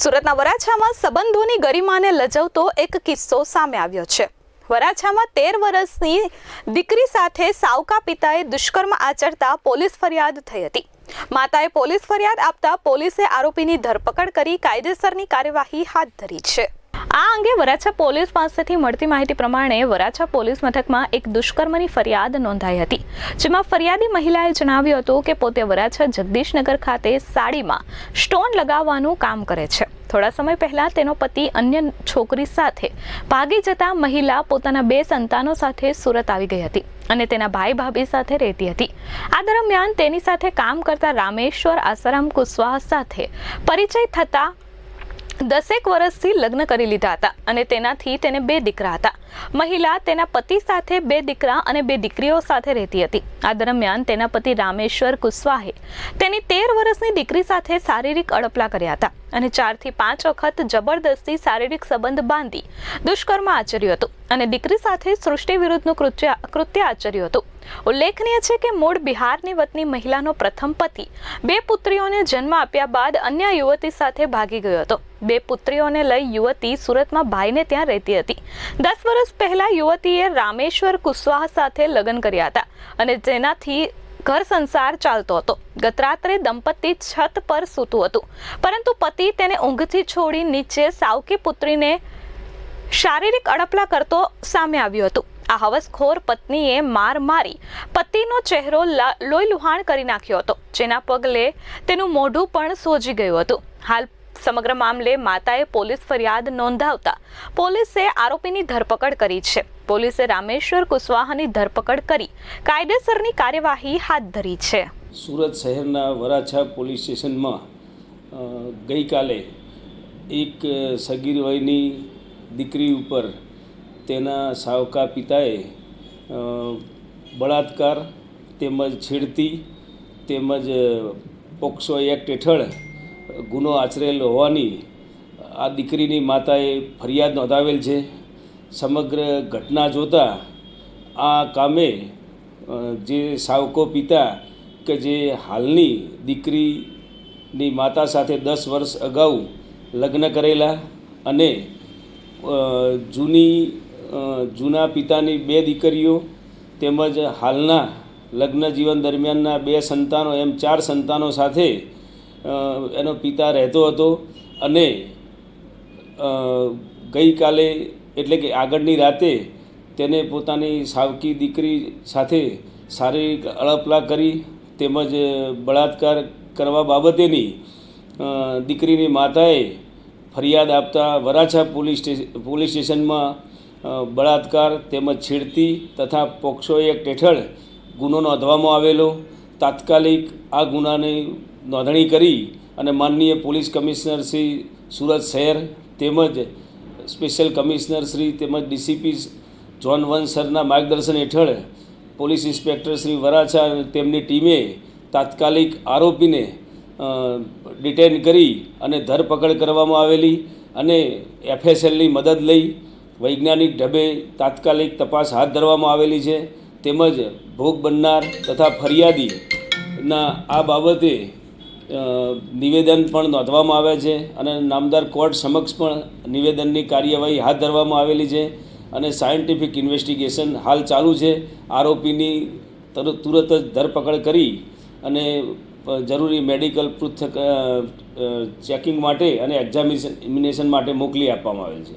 સુરતના વરાછામાં સંબંધોની ગરિમાને લજવતો એક કિસ્સો સામે આવ્યો છે. વરાછામાં તેર વર્ષની દીકરી સાથે સાવકા પિતાએ દુષ્કર્મ આચરતા પોલીસ ફરિયાદ થઈ હતી. માતાએ પોલીસ ફરિયાદ આપતા પોલીસે આરોપીની ધરપકડ કરી કાયદેસરની કાર્યવાહી હાથ ધરી છે. આ અંગે વરાછા પોલીસ પાસેથી મળતી માહિતી પ્રમાણે વરાછા પોલીસ મથકમાં એક દુષ્કર્મની ફરિયાદ નોંધાઈ હતી. જેમાં ફરિયાદી મહિલાએ જણાવ્યું હતું કે પોતે વરાછા જગદીશનગર ખાતે સાડીમાં સ્ટોન લગાવવાનું કામ કરે છે. થોડા સમય પહેલા તેનો પતિ અન્ય છોકરી સાથે ભાગી જતા મહિલા પોતાના બે સંતાનો સાથે સુરત આવી ગઈ હતી અને તેના ભાઈ ભાભી સાથે રહેતી હતી. આ દરમિયાન તેની સાથે કામ કરતા રામેશ્વર આસારામ કુશવાહ સાથે પરિચય થતા દસેક વર્ષથી લગ્ન કરી લીધા હતા અને તેનાથી તેને બે દીકરા હતા. મહિલા તેના પતિ સાથે બે દીકરા અને બે દીકરીઓ સાથે રહેતી હતી. આ દરમિયાન તેના પતિ રામેશ્વર કુશવાહે તેની તેર વર્ષની દીકરી સાથે શારીરિક અડપલા કર્યા હતા અને ચારથી પાંચ વખત જબરદસ્તી શારીરિક સંબંધ બાંધી દુષ્કર્મ આચર્યું હતું અને દીકરી સાથે સૃષ્ટિ વિરુદ્ધનું કૃત્ય કૃત્ય આચર્યું હતું. ઉલ્લેખનીય છે કે મૂળ બિહારની વતની મહિલાનો પ્રથમ પતિ બે પુત્રીઓને જન્મ આપ્યા બાદ અન્ય યુવતી સાથે ભાગી ગયો હતો. બે પુત્રીઓને લઈ યુવતી સુરતમાં ભાઈને ત્યાં રહેતી હતી. દસ વર્ષ પહેલા યુવતીએ રામેશ્વર કુશવાહ સાથે લગ્ન કર્યા હતા અને જેનાથી ઘર સંસાર ચાલતો હતો. ગત રાત્રે દંપતી છત પર સૂતું હતું. પરંતુ પતિ તેને ઊંઘથી છોડી નીચે સાવકી પુત્રીને શારીરિક અડપલા કરતો સામે આવ્યું હતું. આ હવસખોર પત્નીએ માર મારી પતિનો ચહેરો લા- લોહીલુહાણ કરી નાખ્યો હતો, જેના પગલે તેનું મોઢું પણ સોજી ગયું હતું. હાલ સમગ્ર મામલે માતાએ પોલીસ ફરિયાદ નોંધાવતા પોલીસે આરોપીની ધરપકડ કરી છે. પોલીસે રામેશ્વર કુશવાહાની ધરપકડ કરી કાયદેસરની કાર્યવાહી હાથ ધરી છે. સુરત શહેરના વરાછા પોલીસ સ્ટેશનમાં ગઈકાલે એક સગીર વયની દીકરી ઉપર તેના સાવકા પિતાએ બળાત્કાર તેમજ છેડતી તેમજ પોક્સો એક્ટ હેઠળ ગુનો આચરેલ હોવાની આ દીકરીની માતાએ ફરિયાદ નોંધાવેલ છે. સમગ્ર ઘટના જોતાં આ કામે જે સાવકો પિતા કે જે હાલની દીકરીની માતા સાથે દસ વર્ષ અગાઉ લગ્ન કરેલા અને જૂની જૂના પિતાની બે દીકરીઓ તેમજ હાલના લગ્ન જીવન દરમિયાનના બે સંતાનો, એમ ચાર સંતાનો સાથે એનો પિતા રહેતો હતો અને ગઈકાલે એટલે કે આગળની રાતે તેને પોતાની સાવકી દીકરી સાથે શારીરિક અળપલા કરી તેમજ બળાત્કાર કરવા બાબતેની દીકરીની માતાએ ફરિયાદ આપતા વરાછા પોલીસ સ્ટેશન પોલીસ સ્ટેશનમાં બળાત્કાર તેમજ છેડતી તથા પોક્સો એક્ટ હેઠળ ગુનો નોંધવામાં આવેલો. તાત્કાલિક આ ગુનાની નોંધણી કરી અને માનનીય પોલીસ કમિશનર શ્રી સુરત શહેર તેમજ સ્પેશિયલ કમિશનર શ્રી તેમજ ડીસીપી જોન વન સરના માર્ગદર્શન હેઠળ પોલીસ ઇન્સ્પેક્ટર શ્રી વરાછા તેમની ટીમે તાત્કાલિક આરોપીને ડિટેન કરી અને ધરપકડ કરવામાં આવેલી અને એફએસએલની મદદ લઈ વૈજ્ઞાનિક ઢબે તાત્કાલિક તપાસ હાથ ધરવામાં આવેલી છે. તેમજ ભોગ બનનાર તથા ફરિયાદીના આ બાબતે નિવેદન પણ નોંધવામાં આવ્યા છે અને નામદાર કોર્ટ સમક્ષ પણ નિવેદનની કાર્યવાહી હાથ ધરવામાં આવેલી છે અને સાયન્ટિફિક ઇન્વેસ્ટિગેશન હાલ ચાલુ છે. આરોપીની તરત જ ધરપકડ કરી અને જરૂરી મેડિકલ પૃથક ચેકિંગ માટે અને એક્ઝામિનેશન માટે મોકલી આપવામાં આવેલ છે.